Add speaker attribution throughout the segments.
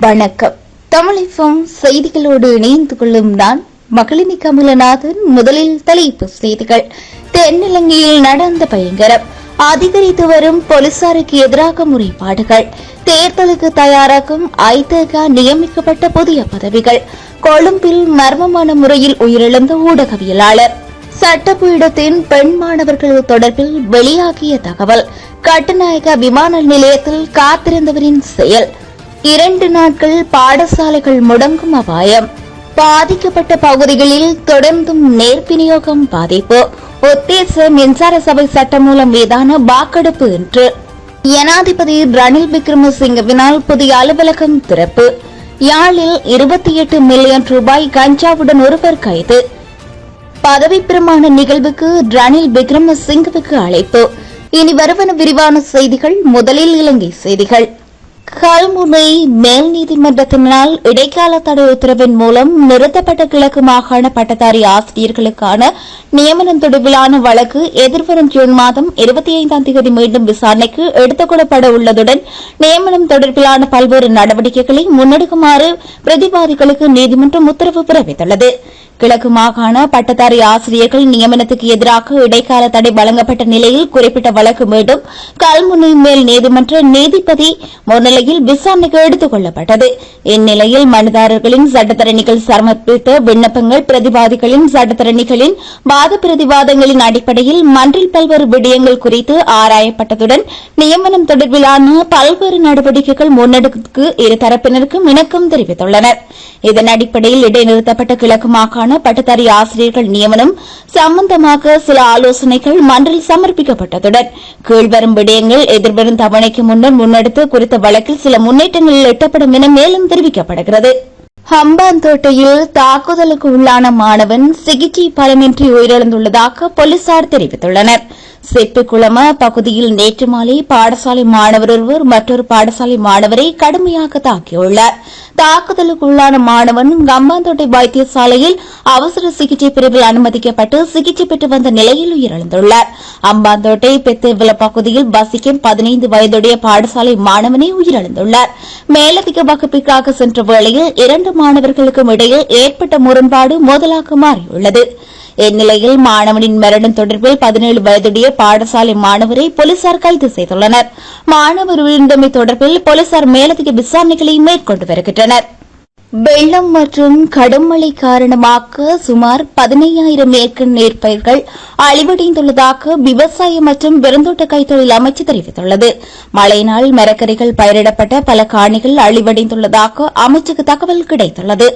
Speaker 1: வணக்கம். தமிழிசம் செய்திகளோடு இணைந்து கொள்ளும் நான் மகளினி கமலநாதன். முதலில் தலைப்பு செய்திகள். தென்னிலங்கையில் நடந்த பயங்கரம். அதிகரித்து வரும் போலீசாருக்கு எதிராக முறைப்பாடுகள். தேர்தலுக்கு தயாராகும் ஐதேகா நியமிக்கப்பட்ட புதிய பதவிகள். கொழும்பில் மர்மமான முறையில் உயிரிழந்த ஊடகவியலாளர். சட்டப்பீடத்தின் பெண் மாணவர்கள் தொடர்பில் வெளியாகிய தகவல். கட்டுநாயக விமான நிலையத்தில் காத்திருந்தவரின் செயல். இரண்டு நாட்கள் பாடசாலைகள் முடங்கும் அபாயம். பாதிக்கப்பட்ட பகுதிகளில் தொடர்ந்தும் நேர் விநியோகம் பாதிப்பு. உத்தேச மின்சார சபை சட்டமூலம் மீதான வாக்கெடுப்பு இன்று. ஜனாதிபதி ரணில் விக்ரமசிங்கவினால் புதிய அலுவலகம் திறப்பு. யாழில் இருபத்தி எட்டு மில்லியன் ரூபாய் கஞ்சாவுடன் ஒருவர் கைது. பதவி பிரமாண நிகழ்வுக்கு ரணில் விக்ரமசிங்கவுக்கு அழைப்பு. இனி வருவன விரிவான செய்திகள் முதலில் இலங்கை செய்திகள். கல்முனை மேல் நீதிமன்றத்தினால் இடைக்கால தடை உத்தரவின் மூலம் நிறுத்தப்பட்ட கிழக்கு மாகாண பட்டதாரி ஆசிரியர்களுக்கான நியமனம் தொடர்பிலான வழக்கு எதிர்வரும் ஜூன் மாதம் இருபத்தி ஐந்தாம் தேதி மீண்டும் விசாரணைக்கு எடுத்துக் கொள்ளப்பட உள்ளதுடன் நியமனம் தொடர்பிலான பல்வேறு நடவடிக்கைகளை முன்னெடுக்குமாறு பிரதிவாதிகளுக்கு நீதிமன்றம் உத்தரவு பிறப்பித்துள்ளது. கிழக்கு மாகாண பட்டதாரி ஆசிரியர்கள் நியமனத்துக்கு எதிராக இடைக்கால தடை வழங்கப்பட்ட நிலையில் குறிப்பிட்ட வழக்கு மீண்டும் கல்முனை மேல் நீதிமன்ற நீதிபதி முன்னிலையில் விசாரணைக்கு எடுத்துக் கொள்ளப்பட்டது. இந்நிலையில் மனுதாரர்களின் சட்டத்தரணிகள் சமர்ப்பித்த விண்ணப்பங்கள் பிரதிவாதிகளின் சட்டத்தரணிகளின் வாத பிரதிவாதங்களின் அடிப்படையில் மன்றில் பல்வேறு விடயங்கள் குறித்து ஆராயப்பட்டதுடன் நியமனம் தொடர்பிலான பல்வேறு நடவடிக்கைகள் முன்னெடுக்கு இரு தரப்பினருக்கும் இணக்கம் தெரிவித்துள்ளனர். இதன் அடிப்படையில் இடைநிறுத்தப்பட்ட கிழக்கு மாகாண தொடர்பான பட்டதாரி ஆசிரியர்கள் நியமனம் சம்பந்தமாக சில ஆலோசனைகள் மன்றில் சமர்ப்பிக்கப்பட்டதுடன் கீழ்வரும் விடயங்கள் எதிர்வரும் தவணைக்கு முன்னர் முன்னெடுத்து குறித்த வழக்கில் சில முன்னேற்றங்கள் எட்டப்படும் என மேலும் தெரிவிக்கப்படுகிறது. ஹம்பாந்தோட்டையில் தாக்குதலுக்கு உள்ளான மாணவன் சிகிச்சை பலனின்றி உயிரிழந்துள்ளதாக போலீசார் தெரிவித்துள்ளனா் செப்பிக்குளம பகுதியில் நேற்று மாலை பாடசாலை மாணவர் ஒருவர் மற்றொரு பாடசாலை மாணவரை கடுமையாக தாக்கியுள்ளார். தாக்குதலுக்குள்ளான மாணவன் கம்பாந்தோட்டை வைத்தியசாலையில் அவசர சிகிச்சை பிரிவில் அனுமதிக்கப்பட்டு சிகிச்சை பெற்று வந்த நிலையில் உயிரிழந்துள்ளார். அம்பாந்தோட்டை பெத்தேவில பகுதியில் வசிக்கும் பதினைந்து வயதுடைய பாடசாலை மாணவனே உயிரிழந்துள்ளார். மேலதிக வகுப்பிற்காக சென்ற வேளையில் இரண்டு மாணவர்களுக்கும் இடையில் ஏற்பட்ட முரண்பாடு மோதலாக மாறியுள்ளது. இந்நிலையில் மாணவனின் மரணம் தொடர்பில் பதினேழு வயதுடைய பாடசாலை மாணவரை போலீசார் கைது செய்துள்ளனர். மாணவர் உயிரிழந்தமை தொடர்பில் போலீசார் மேலதிக விசாரணைகளை மேற்கொண்டு வருகின்றனர். வெள்ளம் மற்றும் கடும் மழை காரணமாக சுமார் பதினையாயிரம் ஏக்கர் நெற்பயிர்கள் அழிவடைந்துள்ளதாக விவசாய மற்றும் பெருந்தோட்ட கைத்தொழில் அமைச்சு தெரிவித்துள்ளது. மழையினால் மரக்கறிகள் பயிரிடப்பட்ட பல காணிகள் அழிவடைந்துள்ளதாக அமைச்சுக்கு தகவல் கிடைத்துள்ளது.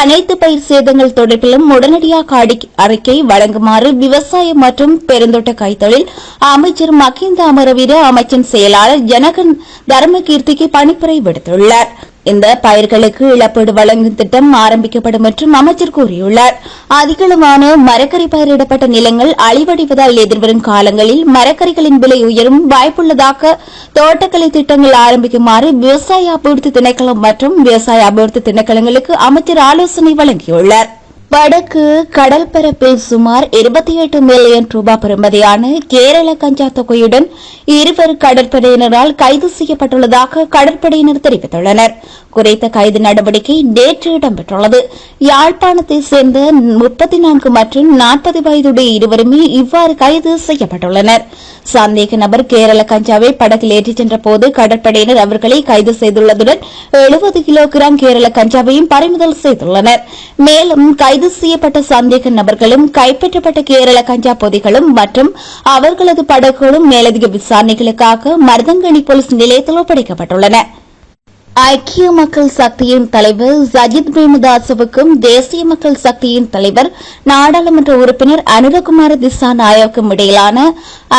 Speaker 1: அனைத்து பயிர் சேதங்கள் தொடர்பிலும் உடனடியாக அறிக்கை வழங்குமாறு விவசாய மற்றும் பெருந்தோட்ட கைத்தொழில் அமைச்சர் மகிந்த அமரவீர அமைச்சின் செயலாளர் ஜனகன் தர்மகீர்த்திக்கு பணிப்புரை விடுத்துள்ளார். இந்த பயிர்களுக்கு இழப்பீடு வழங்கும் திட்டம் ஆரம்பிக்கப்படும் என்றும் அமைச்சர் கூறியுள்ளார். அதிகளவான மரக்கறி பயிரிடப்பட்ட நிலங்கள் அழிவடைவதால் எதிர்வரும் காலங்களில் மரக்கறிகளின் விலை உயரும் வாய்ப்புள்ளதாக தோட்டக்கலை திட்டங்கள் ஆரம்பிக்குமாறு விவசாய அபிவிருத்தி திணைக்களம் மற்றும் விவசாய அபிவிருத்தி திணைக்களங்களுக்கு அமைச்சர் ஆலோசனை வழங்கியுள்ளார். வடக்கு கடல் பரப்பில் சுமார் இருபத்தி எட்டு மில்லியன் ரூபாய் பெறுமதியான கேரள கஞ்சா தொகையுடன் இருவர் கடற்படையினரால் கைது செய்யப்பட்டுள்ளதாக கடற்படையினர் தெரிவித்துள்ளனர். குறித்த கைது நடவடிக்கை நேற்று இடம்பெற்றுள்ளது. யாழ்ப்பாணத்தைச் சேர்ந்த முப்பத்தி நான்கு மற்றும் நாற்பது வயதுடைய இருவருமே இவ்வாறு கைது செய்யப்பட்டுள்ளனர். சந்தேக நபர் கேரள கஞ்சாவை படகில் ஏற்றிச் சென்ற போது கடற்படையினர் அவர்களை கைது செய்துள்ளதுடன் எழுபது கிலோ கிராம் கேரள கஞ்சாவையும் பறிமுதல் செய்துள்ளனர். மேலும் கைது செய்யப்பட்ட சந்தேக நபர்களும் கைப்பற்றப்பட்ட கேரள கஞ்சா பொதிகளும் மற்றும் அவர்களது படகுகளும் மேலதிக விசாரணைகளுக்காக மருதங்கணி போலீஸ் நிலையத்தில் ஒப்படைக்கப்பட்டுள்ளன. ஐக்கிய மக்கள் சக்தியின் தலைவர் சஜித் பிரேமதாசவுக்கும் தேசிய மக்கள் சக்தியின் தலைவர் நாடாளுமன்ற உறுப்பினர் அனுரகுமார திசா நாயக்கும் இடையிலான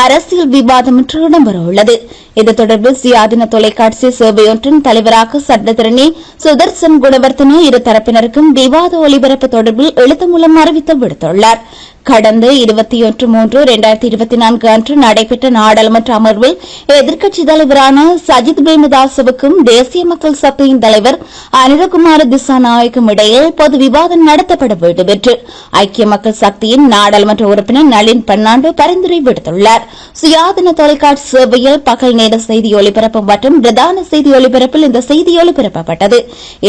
Speaker 1: அரசியல் விவாதம் இன்று இடம்பெறவுள்ளது. இது தொடர்பில் சுயாதீன தொலைக்காட்சி சேவையொன்றின் தலைவராக சட்டத்திறனி சுதர்சன் குணவர்த்தன இரு தரப்பினருக்கும் விவாத ஒலிபரப்பு தொடர்பில் எழுத்து மூலம் அறிவித்தல் விடுத்துள்ளார். கடந்த இருபத்தி ஒன்று மூன்று இரண்டாயிரத்தி இருபத்தி நான்கு அன்று நடைபெற்ற நாடாளுமன்ற அமர்வில் எதிர்க்கட்சித் தலைவரான சஜித் பிரேமதாசவுக்கும் தேசிய மக்கள் மக்கள் சக்தியின் தலைவர் அனிரகுமார திசாநாயக்கும் இடையே பொது விவாதம் நடத்தப்பட வேண்டும் என்று ஐக்கிய மக்கள் சக்தியின் நாடாளுமன்ற உறுப்பினர் நளின் பன்னாண்டு பரிந்துரை விடுத்துள்ளார். சுயாதீன தொலைக்காட்சி சேவையில் பகல் நேர செய்தி ஒலிபரப்பு மற்றும் பிரதான செய்தி ஒலிபரப்பில் இந்த செய்தி ஒலிபரப்பப்பட்டது.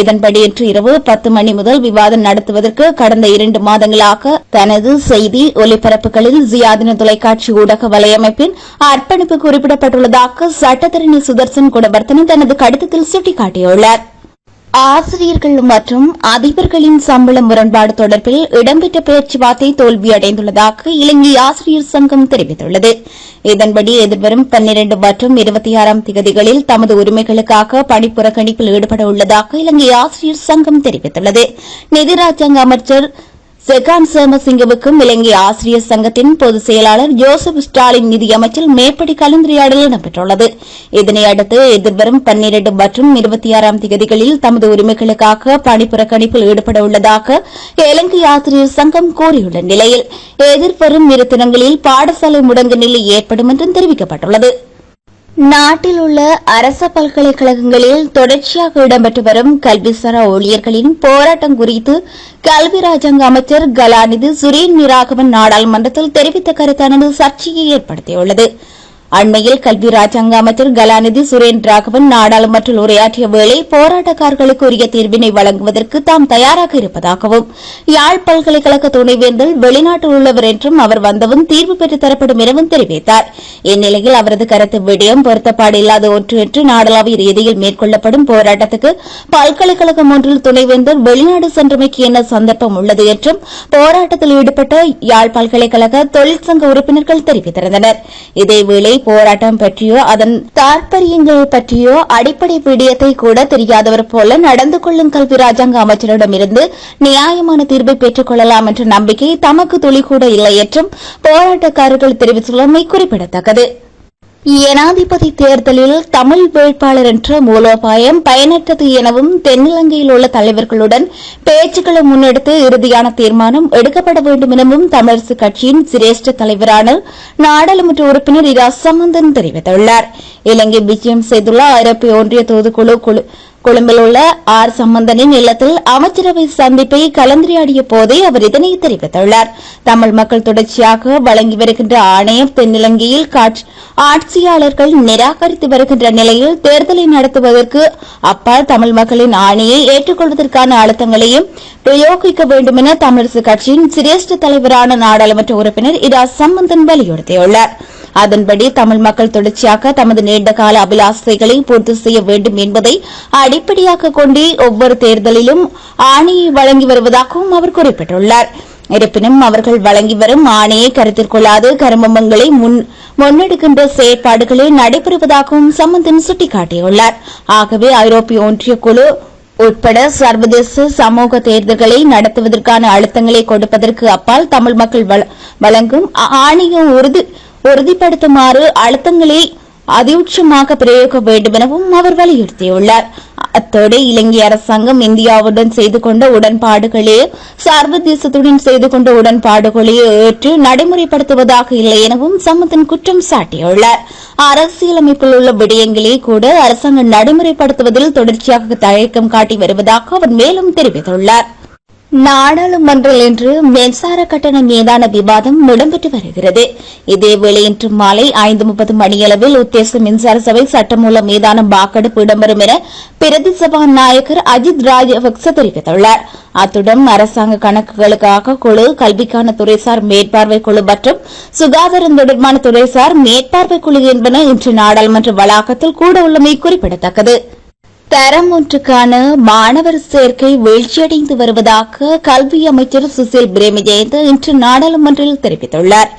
Speaker 1: இதன்படி இன்று இரவு பத்து மணி முதல் விவாதம் நடத்துவதற்கு கடந்த இரண்டு மாதங்களாக தனது செய்தி ஒலிபரப்புகளில் சுயாதீன தொலைக்காட்சி ஊடக வலையமைப்பின் அர்ப்பணிப்பு குறிப்பிடப்பட்டுள்ளதாக சட்டத்தரணி சுதர்சன் குடவர்த்தன தனது கடிதத்தில் சுட்டிக்காட்டினார் சுட்டிக்காட்டியுள்ளார் ஆசிரியர்கள் மற்றும் அதிபர்களின் சம்பள முரண்பாடு தொடர்பில் இடம்பெற்ற பேச்சுவார்த்தை தோல்வியடைந்துள்ளதாக இலங்கை ஆசிரியர் சங்கம் தெரிவித்துள்ளது. இதன்படி எதிர்வரும் பன்னிரண்டு மற்றும் இருபத்தி ஆறாம் திகதிகளில் தமது உரிமைகளுக்காக பணிப்புறக்கணிப்பில் ஈடுபட உள்ளதாக இலங்கை ஆசிரியர் சங்கம் தெரிவித்துள்ளது. நிதி ராஜாங்க அமைச்சர் செகான் சேமசிங்கவுக்கும் இலங்கை ஆசிரியர் சங்கத்தின் பொதுச் செயலாளர் ஜோசப் ஸ்டாலின் நிதியமைச்சர் மேற்படி கலந்துரையாடல் இடம்பெற்றுள்ளது. இதனையடுத்து எதிர்வரும் பன்னிரண்டு மற்றும் இருபத்தி ஆறாம் தேதிகளில் தமது உரிமைகளுக்காக பணிப்புறக்கணிப்பில் ஈடுபட உள்ளதாக இலங்கை ஆசிரியர் சங்கம் கூறியுள்ள நிலையில் எதிர்வரும் இரு தினங்களில் பாடசாலை முடங்கு நிலை ஏற்படும் என்றும் தெரிவிக்கப்பட்டுள்ளது. நாட்டில் உள்ள அரச பல்கலைக்கழகங்களில் தொடர்ச்சியாக இடம்பெற்று வரும் கல்விசாரா ஊழியர்களின் போராட்டம் குறித்து கல்வி ராஜாங்க அமைச்சர் கலாநிதி சுரேன் நிராகவன் நாடாளுமன்றத்தில் தெரிவித்த கருத்தானது சர்ச்சையை ஏற்படுத்தியுள்ளது. அண்மையில் கல்வி ராஜாங்க அமைச்சர் கலாநிதி சுரேன் ராகவன் நாடாளுமன்றில் உரையாற்றிய வேளை போராட்டக்காரர்களுக்கு உரிய தீர்வினை வழங்குவதற்கு தாம் தயாராக இருப்பதாகவும் யாழ் பல்கலைக்கழக துணைவேந்தர் வெளிநாட்டில் உள்ளவர் என்றும் அவர் வந்தவும் தீர்வு பெற்றுத் தரப்படும் எனவும் தெரிவித்தார். இந்நிலையில் அவரது கருத்து விடயம் பொருத்தப்பாடு இல்லாத ஒன்று என்று நாடளாவிய ரீதியில் மேற்கொள்ளப்படும் போராட்டத்துக்கு பல்கலைக்கழகம் ஒன்றில் துணைவேந்தர் வெளிநாடு சென்றமைக்கு என்ன சந்தர்ப்பம் உள்ளது என்றும் போராட்டத்தில் ஈடுபட்ட யாழ் பல்கலைக்கழக தொழிற்சங்க உறுப்பினர்கள் தெரிவித்திருந்தனர். இதேவேளை போராட்டம் பற்றியோ அதன் தாற்பயங்கள் பற்றியோ அடிப்படை விடயத்தை கூட தெரியாதவர் போல நடந்து கொள்ளும் கல்வி ராஜாங்க அமைச்சரிடமிருந்து நியாயமான தீர்வை பெற்றுக் கொள்ளலாம் என்ற நம்பிக்கை தமக்கு துளி கூட இல்லை என்றும் போராட்டக்காரர்கள் தெரிவித்துள்ளமை குறிப்பிடத்தக்கது. ஜனாதிபதி தேர்தலில் தமிழ் வேட்பாளர் என்ற மூலோபாயம் பயனற்றது எனவும் தென்னிலங்கையில் உள்ள தலைவர்களுடன் பேச்சுக்களை முன்னெடுத்து இறுதியான தீர்மானம் எடுக்கப்பட வேண்டும் எனவும் தமிழரசு கட்சியின் சிரேஷ்ட தலைவரான நாடாளுமன்ற உறுப்பினர் இரா சம்பந்தன் தெரிவித்துள்ளார். இலங்கை விஜயம் செய்துள்ள ஐரோப்பிய ஒன்றிய தூதுக்குழு குழு கொழும்பில் உள்ள ஆர் சம்பந்தனின் இல்லத்தில் அமைச்சரவை சந்திப்பை கலந்துரையாடிய போதே அவர் இதனை தெரிவித்துள்ளார். தமிழ் மக்கள் தொடர்ச்சியாக வழங்கி வருகின்ற ஆணையம் தென்னிலங்கையில் ஆட்சியாளர்கள் நிராகரித்து வருகின்ற நிலையில் தேர்தலை நடத்துவதற்கு அப்பால் தமிழ் மக்களின் ஆணையை ஏற்றுக்கொள்வதற்கான அழுத்தங்களையும் பிரயோகிக்க வேண்டும் என தமிழரசு கட்சியின் சிரேஷ்ட தலைவரான நாடாளுமன்ற உறுப்பினர் இரா சம்பந்தன் வலியுறுத்தியுள்ளாா் அதன்படி தமிழ் மக்கள் தொடர்ச்சியாக தமது நீண்டகால அபிலாசைகளை பூர்த்தி செய்ய வேண்டும் என்பதை அடிப்படையாக கொண்டே ஒவ்வொரு தேர்தலிலும் ஆணையை வழங்கி வருவதாகவும் அவர் குறிப்பிட்டுள்ளார். இருப்பினும் அவர்கள் வழங்கி வரும் ஆணையை கருத்தில் கொள்ளாது கருமங்களை முன் முன்னெடுக்கின்ற செயற்பாடுகளில் நடைபெறுவதாகவும் சம்பந்தன் சுட்டிக்காட்டியுள்ளார். ஆகவே ஐரோப்பிய ஒன்றிய குழு உட்பட சர்வதேச சமூக தேர்தல்களை நடத்துவதற்கான அழுத்தங்களை கொடுப்பதற்கு அப்பால் தமிழ் மக்கள் வழங்கும் ஆணையம் உறுதி உறுதிப்படுத்துமாறு அழுத்தங்களை அதியுட்சமாக பிரயோக வேண்டும் எனவும் அவர் வலியுறுத்தியுள்ளார். அத்தோடு இலங்கை அரசாங்கம் இந்தியாவுடன் செய்து கொண்ட உடன்பாடுகளே சர்வதேசத்துடன் செய்து கொண்ட உடன்பாடுகளே ஏற்று நடைமுறைப்படுத்துவதாக இல்லை எனவும் சம்மதன் குற்றம் சாட்டியுள்ளார். அரசியலமைப்பில் உள்ள விடயங்களே கூட அரசாங்கம் நடைமுறைப்படுத்துவதில் தொடர்ச்சியாக தயக்கம் காட்டி வருவதாக அவர் மேலும் தெரிவித்துள்ளார். நாடாளுமன்றில் இன்று மின்சார கட்டணம் மீதான விவாதம் இடம்பெற்று வருகிறது. இதேவேளை இன்று மாலை ஐந்து முப்பது மணியளவில் உத்தேச மின்சார சபை சட்டமூலம் மீதான வாக்கெடுப்பு இடம்பெறும் என பிரதி சபாநாயகர் அஜித் ராஜபக்ச தெரிவித்துள்ளார். அத்துடன் அரசாங்க கணக்குகளுக்காக குழு கல்விக்கான துறைசார் மேற்பார்வை குழு மற்றும் சுகாதாரம் தொடர்பான துறைசார் மேற்பார்வை குழு என்பன இன்று நாடாளுமன்ற வளாகத்தில் கூட உள்ளமை குறிப்பிடத்தக்கது. தரம் ஒன்றுக்கான மாணவர் சேர்க்கை வீழ்ச்சியடைந்து வருவதாக கல்வி அமைச்சர் சுசில் பிரேமஜெயந்த் இன்று நாடாளுமன்றில் தெரிவித்துள்ளார்.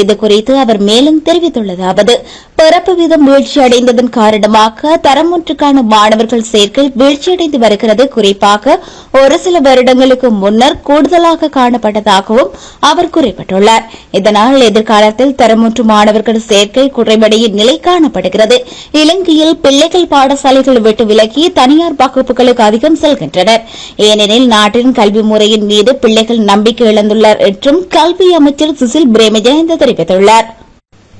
Speaker 1: இதுகுறித்து அவர் மேலும் தெரிவித்துள்ளதாவது பிறப்பு வீதம் வீழ்ச்சியடைந்ததன் காரணமாக தரம் ஒன்றுக்கான மாணவர்கள் சேர்க்கை வீழ்ச்சியடைந்து வருகிறது. குறிப்பாக ஒரு சில வருடங்களுக்கு முன்னர் கூடுதலாக காணப்பட்டதாகவும் அவர் குறிப்பிட்டுள்ளார். இதனால் எதிர்காலத்தில் தரமூன்று மாணவர்கள் சேர்க்கை குறைவடையும் நிலை காணப்படுகிறது. இலங்கையில் பிள்ளைகள் பாடசாலைகள் விட்டு விலகி தனியார் வகுப்புகளுக்கு அதிகம் செல்கின்றனர். ஏனெனில் நாட்டின் கல்வி முறையின் மீது பிள்ளைகள் நம்பிக்கை இழந்துள்ளார் என்றும் கல்வி அமைச்சர் சுசில் பிரேமஜயந்த தெரிவித்துள்ளார்.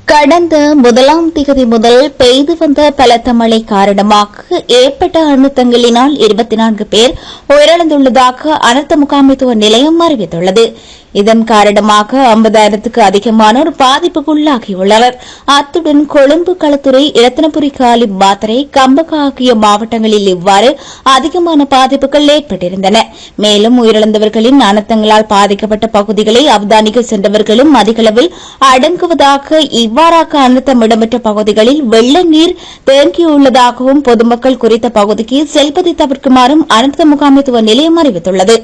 Speaker 1: கடந்த முதலாம் திகதி முதல் பெய்து வந்த பலத்த மழை காரணமாக ஏற்பட்ட அழுத்தங்களினால் இருபத்தி நான்கு பேர் உயிரிழந்துள்ளதாக அனர்த்த முகாமைத்துவ நிலையம் அறிவித்துள்ளது. இதன் காரணமாக ஐம்பதாயிரத்துக்கு அதிகமானோர் பாதிப்புக்குள்ளாகியுள்ளனர். அத்துடன் கொழும்பு களத்துறை இரத்தினபுரி காலி பாத்தரை கம்பக ஆகிய மாவட்டங்களில் இவ்வாறு அதிகமான பாதிப்புகள் ஏற்பட்டிருந்தன. மேலும் உயிரிழந்தவர்களின் அனர்த்தங்களால் பாதிக்கப்பட்ட பகுதிகளை அவதானிக்க சென்றவர்களும் அதிகளவில் அடங்குவதாக இவ்வாறாக அனர்த்தம் இடம்பெற்ற பகுதிகளில் வெள்ள நீர் தேங்கியுள்ளதாகவும் பொதுமக்கள் குறித்த பகுதிக்கு செல்வதை தவிர்க்குமாறும் அனர்த்த முகாமைத்துவ நிலையம் அறிவித்துள்ளது.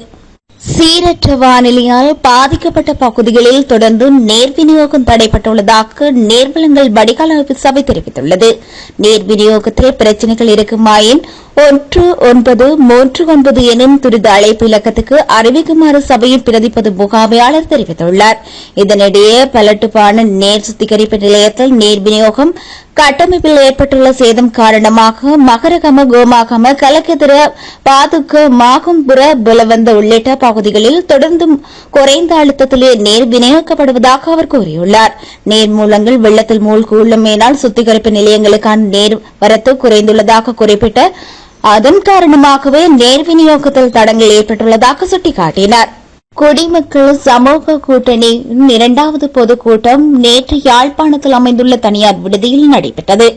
Speaker 1: சீரற்ற வானிலையால் பாதிக்கப்பட்ட பகுதிகளில் தொடர்ந்து நேர் விநியோகம் தடைப்பட்டுள்ளதாக நேர்வளங்கள் வடிகால் சபை தெரிவித்துள்ளது. நேர் விநியோகத்தில் பிரச்சினைகள் இருக்குமாயின் ஒன்று ஒன்பது மூன்று ஒன்பது எனும் துரித அழைப்பு இலக்கத்துக்கு அறிவிக்குமாறு சபையின் பிரதிப்பது முகாமையாளர் தெரிவித்துள்ளார். இதனிடையே பலட்டுப்பான நேர் சுத்திகரிப்பு நிலையத்தில் நேர் விநியோகம் கட்டமைப்பில் ஏற்பட்டுள்ள சேதம் காரணமாக மகரகம கோமாகம கலக்கெதிர பாதுக்க மாகும்புர புலவந்த உள்ளிட்ட பகுதிகளில் தொடர்ந்தும் குறைந்த அழுத்தத்திலே நேர் விநியோகிக்கப்படுவதாக அவர் கூறியுள்ளார். நேர் மூலங்கள் வெள்ளத்தில் மூழ்கியுள்ளமையினால் சுத்திகரிப்பு நிலையங்களுக்கான நேர் வரத்து குறைந்துள்ளதாக குறிப்பிட்ட அதன் காரணமாகவே நேர் விநியோகத்தில் தடங்கள் ஏற்பட்டுள்ளதாக சுட்டிக்காட்டினாா் குடிமக்கள் சமூக கூட்டணியின் இரண்டாவது பொதுக்கூட்டம் நேற்று யாழ்ப்பாணத்தில் அமைந்துள்ள தனியார் விடுதியில் நடைபெற்றது.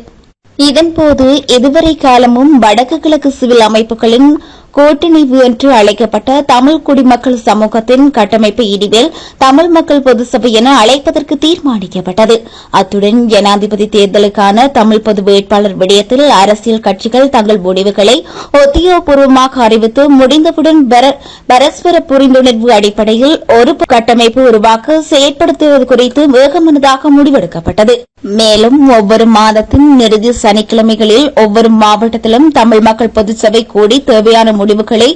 Speaker 1: இதன்போது இதுவரை காலமும் வடக்கு கிழக்கு சிவில் அமைப்புகளின் கூட்டணிவு என்று அழைக்கப்பட்ட தமிழ் குடிமக்கள் சமூகத்தின் கட்டமைப்பு இடிவில் தமிழ் மக்கள் பொது சபை என அழைப்பதற்கு தீர்மானிக்கப்பட்டது. அத்துடன் ஜனாதிபதி தேர்தலுக்கான தமிழ் பொது வேட்பாளர் விடயத்தில் அரசியல் கட்சிகள் தங்கள் முடிவுகளை ஒத்தியோபூர்வமாக அறிவித்து முடிந்தவுடன் பர- பரஸ்பர புரிந்துணர்வு அடிப்படையில் ஒரு கட்டமைப்பு உருவாக்க செயற்படுத்துவது குறித்து வேகமனதாக முடிவெடுக்கப்பட்டது. மேலும் ஒவ்வொரு மாதத்தின் இறுதி சனிக்கிழமைகளில் ஒவ்வொரு மாவட்டத்திலும் தமிழ் மக்கள் பொதுச்சபை கூடி தேவையான முடிவுகளை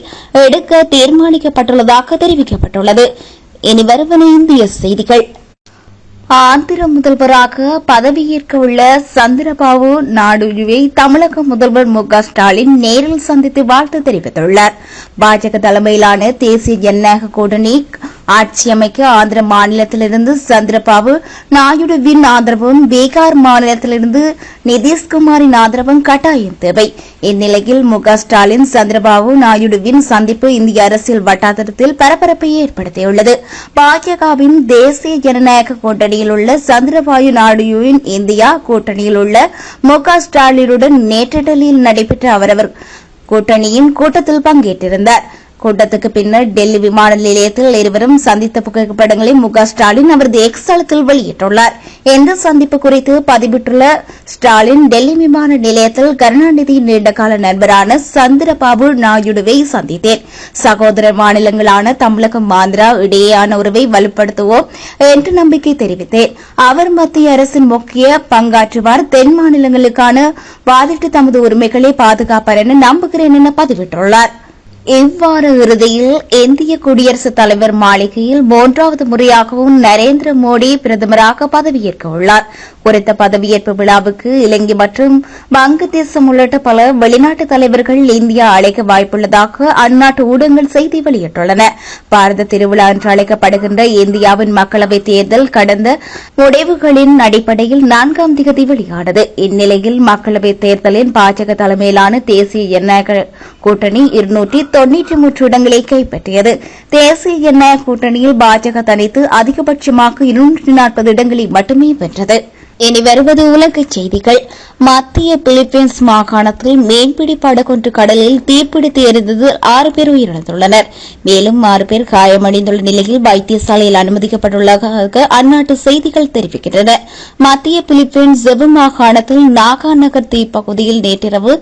Speaker 1: எடுக்க தீர்மானிக்கப்பட்டுள்ளதாக தெரிவிக்கப்பட்டுள்ளது. இனி வருவன இந்திய செய்திகள். ஆந்திர முதல்வராக பதவியேற்க உள்ள சந்திரபாபு நாயுடுவை தமிழக முதல்வர் மு க ஸ்டாலின் நேரில் சந்தித்து வாழ்த்து தெரிவித்துள்ளார். பாஜக தலைமையிலான தேசிய ஜனநாயக கூட்டணி ஆட்சி அமைக்க ஆந்திர மாநிலத்திலிருந்து சந்திரபாபு நாயுடுவின் ஆதரவும் பீகார் மாநிலத்திலிருந்து நிதிஷ்குமாரின் ஆதரவும் கட்டாயம் தேவை. இந்நிலையில் முக ஸ்டாலின் சந்திரபாபு நாயுடுவின் சந்திப்பு இந்திய அரசியல் வட்டாரத்தில் பரபரப்பை ஏற்படுத்தியுள்ளது. பாஜகவின் தேசிய ஜனநாயக கூட்டணியில் உள்ள சந்திரபாபு நாயுடுவின் இந்தியா கூட்டணியில் உள்ள முக ஸ்டாலினுடன் நேற்று டெல்லியில் நடைபெற்ற அவரவர் கூட்டணியின் கூட்டத்தில் பங்கேற்றிருந்தாா் கூட்டத்துக்கு பின்னர் டெல்லி விமான நிலையத்தில் இருவரும் சந்தித்த புகைப்படங்களை மு ஸ்டாலின் அவரது எக்ஸ் தளத்தில் வெளியிட்டுள்ளார். இந்த சந்திப்பு குறித்து பதிவிட்டுள்ள ஸ்டாலின் டெல்லி விமான நிலையத்தில் கருணாநிதியின் நீண்டகால நண்பரான சந்திரபாபு நாயுடுவை சந்தித்தேன். சகோதர மாநிலங்களான தமிழகம் ஆந்திரா இடையேயான உறவை வலுப்படுத்துவோம் என்று நம்பிக்கை தெரிவித்தேன். அவர் மத்திய அரசின் முக்கிய பங்காற்றுவார். தென் மாநிலங்களுக்கான வாதிட்டு தமது உரிமைகளை பாதுகாப்பார் என நம்புகிறேன் என பதிவிட்டுள்ளார். இவ்வாறு இறுதியில் இந்திய குடியரசுத் தலைவர் மாளிகையில் மூன்றாவது முறையாகவும் நரேந்திர மோடி பிரதமராக பதவியேற்க உள்ளார். குறித்த பதவியேற்பு விழாவுக்கு இலங்கை மற்றும் வங்கதேசம் உள்ளிட்ட பல வெளிநாட்டு தலைவர்கள் இந்தியா அழைக்க வாய்ப்புள்ளதாக அந்நாட்டு ஊடகங்கள் செய்தி வெளியிட்டுள்ளன. பாரத திருவிழா என்று அழைக்கப்படுகின்ற இந்தியாவின் மக்களவைத் தேர்தல் கடந்த முடிவுகளின் அடிப்படையில் நான்காம் திகதி வெளியானது. இந்நிலையில் மக்களவைத் தேர்தலில் பாஜக தலைமையிலான தேசிய ஜனநாயக கூட்டணி இருநூற்றி தொன்னூற்றி மூன்று இடங்களை கைப்பற்றியது. தேசிய ஜனநாயக கூட்டணியில் பாஜக தனித்து அதிகபட்சமாக இருநூற்றி நாற்பது இடங்களை மட்டுமே வென்றது. இனி வருவது உலகச் செய்திகள். மத்திய பிலிப்பைன்ஸ் மாகாணத்தில் மீன்பிடி படகொன்று கடலில் தீப்பிடித்து எரிந்தது ஆறு பேர் உயிரிழந்துள்ளனர். மேலும் ஆறு பேர் காயமடைந்துள்ள நிலையில் வைத்தியசாலையில் அனுமதிக்கப்பட்டுள்ளதாக அந்நாட்டு செய்திகள் தெரிவிக்கின்றன. மத்திய பிலிப்பைன்ஸ் ஜெபு மாகாணத்தில் நாகா நகர் தீப்பகுதியில் நேற்றிரவு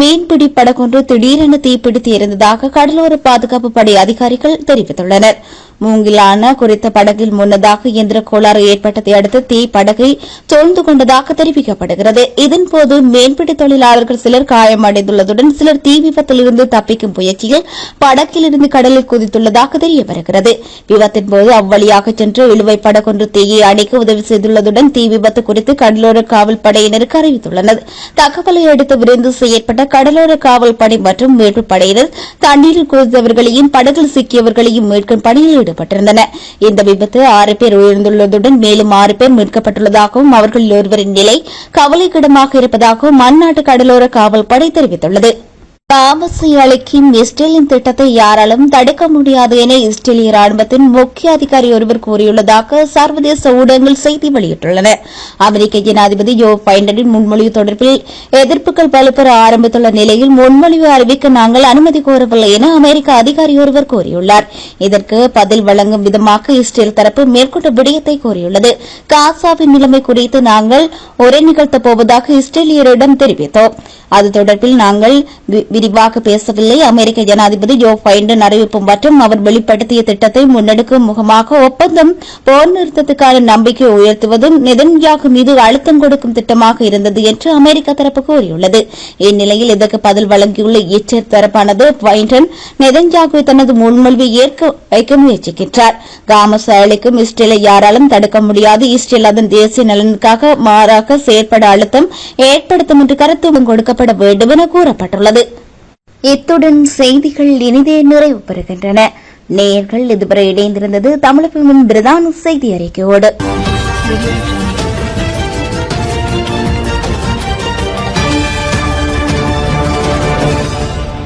Speaker 1: மீன்பிடி படகொன்று திடீரென தீப்பிடித்து இருந்ததாக கடலோர பாதுகாப்பு படை அதிகாரிகள் தெரிவித்துள்ளனர். மூங்கிலான குறித்த படகில் முன்னதாக இயந்திர கோளாறு ஏற்பட்டதை அடுத்து தீ படகை சூழ்ந்து கொண்டதாக தெரிவிக்கப்படுகிறது. இதன்போது மீன்பிடி தொழிலாளர்கள் சிலர் காயமடைந்துள்ளதுடன் சிலர் தீ விபத்திலிருந்து தப்பிக்கும் முயற்சியில் படகிலிருந்து கடலில் குதித்துள்ளதாக தெரிய வருகிறது விபத்தின் போது அவ்வழியாக சென்று இழுவை படகொன்று தீயை அணைக்க உதவி செய்துள்ளதுடன் தீ விபத்து குறித்து கடலோர காவல் படையினருக்கு அறிவித்துள்ளனர். தகவலை அடுத்து விரைந்து செயற்பட்ட கடலோர காவல் படை மற்றும் மீட்பு படையினர் தண்ணீரில் குதித்தவர்களையும் படகில் சிக்கியவர்களையும் மீட்கும் பணியில் ஈடுபட்டிருந்தனர். இந்த விபத்து ஆறு பேர் உயிர்ந்துள்ளதுடன் மேலும் ஆறு பேர் மீட்கப்பட்டுள்ளதாகவும் அவர்களில் ஒருவரின் நிலை கவலைக்கிடமாக இருப்பதாகவும் அந்நாட்டு கடலோர காவல் படை தெரிவித்துள்ளது. தாமஸை அளிக்கும் இஸ்ரேலின் திட்டத்தை யாராலும் தடுக்க முடியாது என இஸ்ரேலிய ராணுவத்தின் முக்கிய அதிகாரி ஒருவர் கூறியுள்ளதாக சர்வதேச ஊடகங்கள் செய்தி வெளியிட்டுள்ளன. அமெரிக்க ஜனாதிபதி ஜோ பைடனின் முன்மொழிவு தொடர்பில் எதிர்ப்புகள் வலுப்பெற ஆரம்பித்துள்ள நிலையில் முன்மொழிவு அறிவிக்க நாங்கள் அனுமதி கோரவில்லை என அமெரிக்க அதிகாரி ஒருவர் கூறியுள்ளார். இதற்கு பதில் வழங்கும் விதமாக இஸ்ரேல் தரப்பு மேற்கொண்ட விடயத்தை கூறியுள்ளது. காசாவின் நிலைமை குறித்து நாங்கள் உரை நிகழ்த்தப் போவதாக இஸ்ரேலியரிடம் தெரிவித்தோம். அது தொடர்பில் நாங்கள் விரிவாக பேசவில்லை. அமெரிக்க ஜனாதிபதி ஜோ பைடன் அறிவிப்பு மற்றும் அவர் வெளிப்படுத்திய திட்டத்தை முன்னெடுக்கும் முகமாக ஒப்பந்தம் போர் நிறுத்தத்துக்கான நம்பிக்கை உயர்த்துவதும் நெதன்யாகு மீது அழுத்தம் கொடுக்கும் திட்டமாக இருந்தது என்று அமெரிக்க தரப்பு கூறியுள்ளது. இந்நிலையில் இதற்கு பதில் வழங்கியுள்ள இஸ்ரேல் தரப்பானது பைடன் நெதன்யாகுவை தனது முன்மொழிவை ஏற்க வைக்க முயற்சிக்கின்றார். காம அழைக்கும் இஸ்ரேலை யாராலும் தடுக்க முடியாது. இஸ்ரேல் அதன் தேசிய நலனுக்காக மாறாக செயற்பட அழுத்தம் ஏற்படுத்தும் என்று கருத்துவம் கொடுக்கப்பட வேண்டும் என கூறப்பட்டுள்ளது. இத்துடன் செய்திகள் இனிதே நிறைவு பெறுகின்றன. நேயர்கள் இதுவரை இணைந்திருந்தது தமிழகமின் பிரதான செய்தி அறிக்கையோடு.